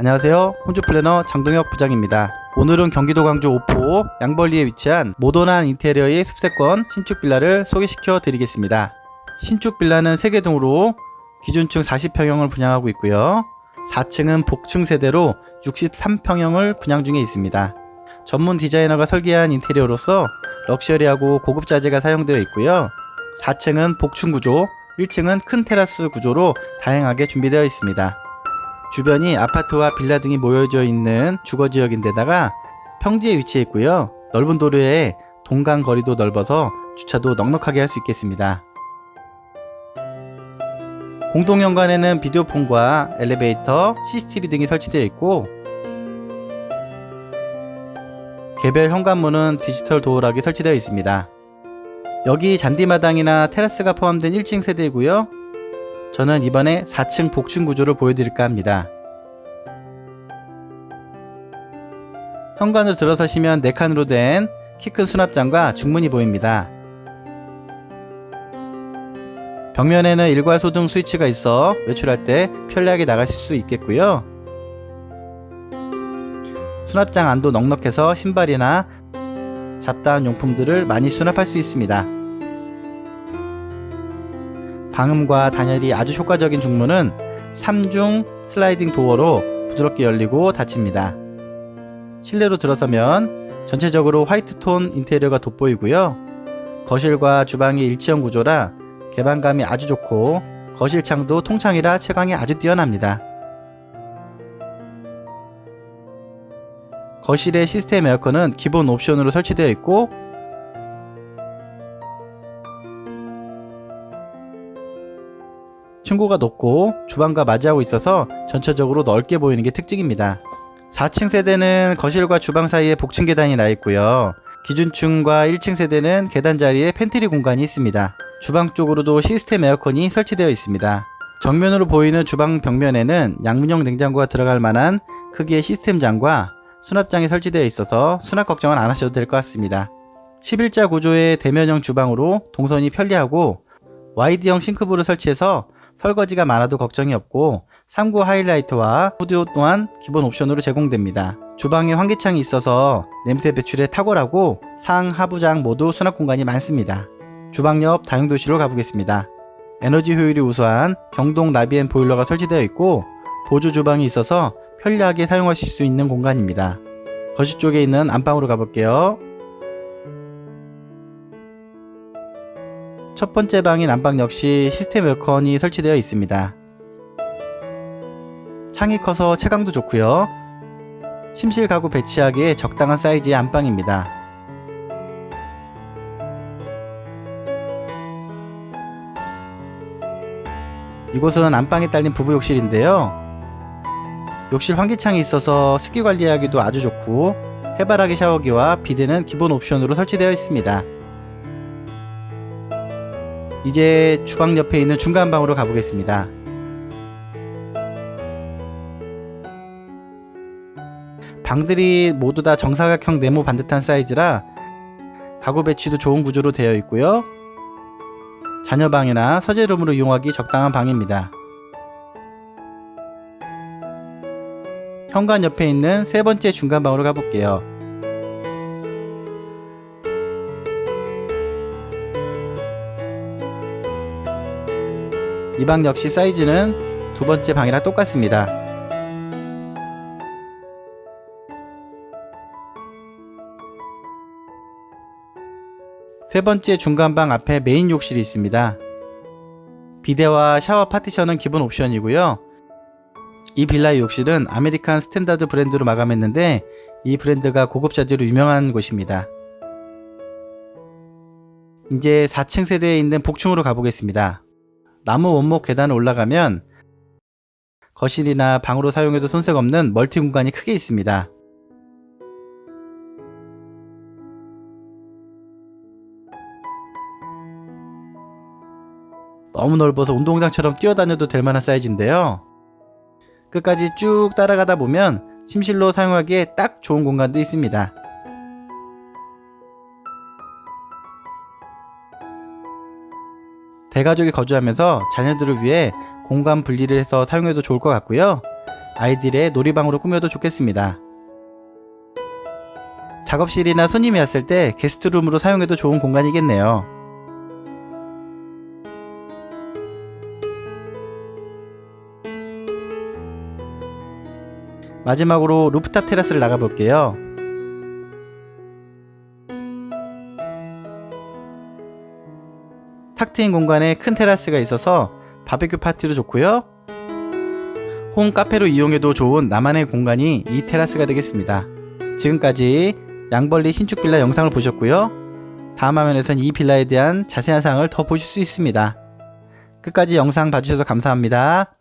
안녕하세요. 혼주 플래너 장동혁 부장입니다. 오늘은 경기도 광주 오포 양벌리에 위치한 모던한 인테리어의 숲세권 신축 빌라를 소개시켜 드리겠습니다. 신축 빌라는 3개 동으로 기준층 40평형을 분양하고 있고요. 4층은 복층 세대로 63평형을 분양 중에 있습니다. 전문 디자이너가 설계한 인테리어로서 럭셔리하고 고급 자재가 사용되어 있고요. 4층은 복층 구조, 1층은 큰 테라스 구조로 다양하게 준비되어 있습니다. 주변이 아파트와 빌라 등이 모여져 있는 주거 지역인데다가 평지에 위치해 있고요. 넓은 도로에 동강 거리도 넓어서 주차도 넉넉하게 할 수 있겠습니다. 공동 현관에는 비디오폰과 엘리베이터, CCTV 등이 설치되어 있고 개별 현관문은 디지털 도어락이 설치되어 있습니다. 여기 잔디마당이나 테라스가 포함된 1층 세대이고요. 저는 이번에 4층 복층 구조를 보여드릴까 합니다. 현관으로 들어서시면 4칸으로 된 키 큰 수납장과 중문이 보입니다. 벽면에는 일괄 소등 스위치가 있어 외출할 때 편리하게 나가실 수 있겠고요. 수납장 안도 넉넉해서 신발이나 잡다한 용품들을 많이 수납할 수 있습니다. 방음과 단열이 아주 효과적인 중문은 3중 슬라이딩 도어로 부드럽게 열리고 닫힙니다. 실내로 들어서면 전체적으로 화이트 톤 인테리어가 돋보이고요. 거실과 주방이 일체형 구조라 개방감이 아주 좋고 거실 창도 통창이라 채광이 아주 뛰어납니다. 거실의 시스템 에어컨은 기본 옵션으로 설치되어 있고 층고가 높고 주방과 맞이하고 있어서 전체적으로 넓게 보이는 게 특징입니다. 4층 세대는 거실과 주방 사이에 복층 계단이 나 있고요. 기준층과 1층 세대는 계단 자리에 팬트리 공간이 있습니다. 주방 쪽으로도 시스템 에어컨이 설치되어 있습니다. 정면으로 보이는 주방 벽면에는 양문형 냉장고가 들어갈 만한 크기의 시스템장과 수납장이 설치되어 있어서 수납 걱정은 안 하셔도 될 것 같습니다. 11자 구조의 대면형 주방으로 동선이 편리하고 와이드형 싱크볼을 설치해서 설거지가 많아도 걱정이 없고 3구 하이라이트와 후드 또한 기본 옵션으로 제공됩니다. 주방에 환기창이 있어서 냄새 배출에 탁월하고 상, 하부장 모두 수납 공간이 많습니다. 주방 옆 다용도실로 가보겠습니다. 에너지 효율이 우수한 경동 나비엔 보일러가 설치되어 있고 보조 주방이 있어서 편리하게 사용하실 수 있는 공간입니다. 거실 쪽에 있는 안방으로 가볼게요. 첫 번째 방인 안방 역시 시스템 에어컨이 설치되어 있습니다. 창이 커서 채광도 좋고요. 침실 가구 배치하기에 적당한 사이즈의 안방입니다. 이곳은 안방에 딸린 부부 욕실인데요. 욕실 환기창이 있어서 습기 관리하기도 아주 좋고 해바라기 샤워기와 비데는 기본 옵션으로 설치되어 있습니다. 이제 주방 옆에 있는 중간 방으로 가보겠습니다. 방들이 모두 다 정사각형 네모 반듯한 사이즈라 가구 배치도 좋은 구조로 되어 있고요. 자녀방이나 서재룸으로 이용하기 적당한 방입니다. 현관 옆에 있는 세 번째 중간 방으로 가볼게요. 이 방 역시 사이즈는 두 번째 방이랑 똑같습니다. 세 번째 중간방 앞에 메인 욕실이 있습니다. 비데와 샤워 파티션은 기본 옵션이고요. 이 빌라의 욕실은 아메리칸 스탠다드 브랜드로 마감했는데 이 브랜드가 고급 자재로 유명한 곳입니다. 이제 4층 세대에 있는 복층으로 가보겠습니다. 나무 원목 계단을 올라가면 거실이나 방으로 사용해도 손색 없는 멀티 공간이 크게 있습니다. 너무 넓어서 운동장처럼 뛰어다녀도 될 만한 사이즈인데요. 끝까지 쭉 따라가다 보면 침실로 사용하기에 딱 좋은 공간도 있습니다. 대가족이 거주하면서 자녀들을 위해 공간 분리를 해서 사용해도 좋을 것 같고요. 아이들의 놀이방으로 꾸며도 좋겠습니다. 작업실이나 손님이 왔을 때 게스트룸으로 사용해도 좋은 공간이겠네요. 마지막으로 루프탑 테라스를 나가 볼게요. 탁 트인 공간에 큰 테라스가 있어서 바베큐 파티도 좋고요. 홈 카페로 이용해도 좋은 나만의 공간이 이 테라스가 되겠습니다. 지금까지 양벌리 신축 빌라 영상을 보셨고요. 다음 화면에선 이 빌라에 대한 자세한 사항을 더 보실 수 있습니다. 끝까지 영상 봐주셔서 감사합니다.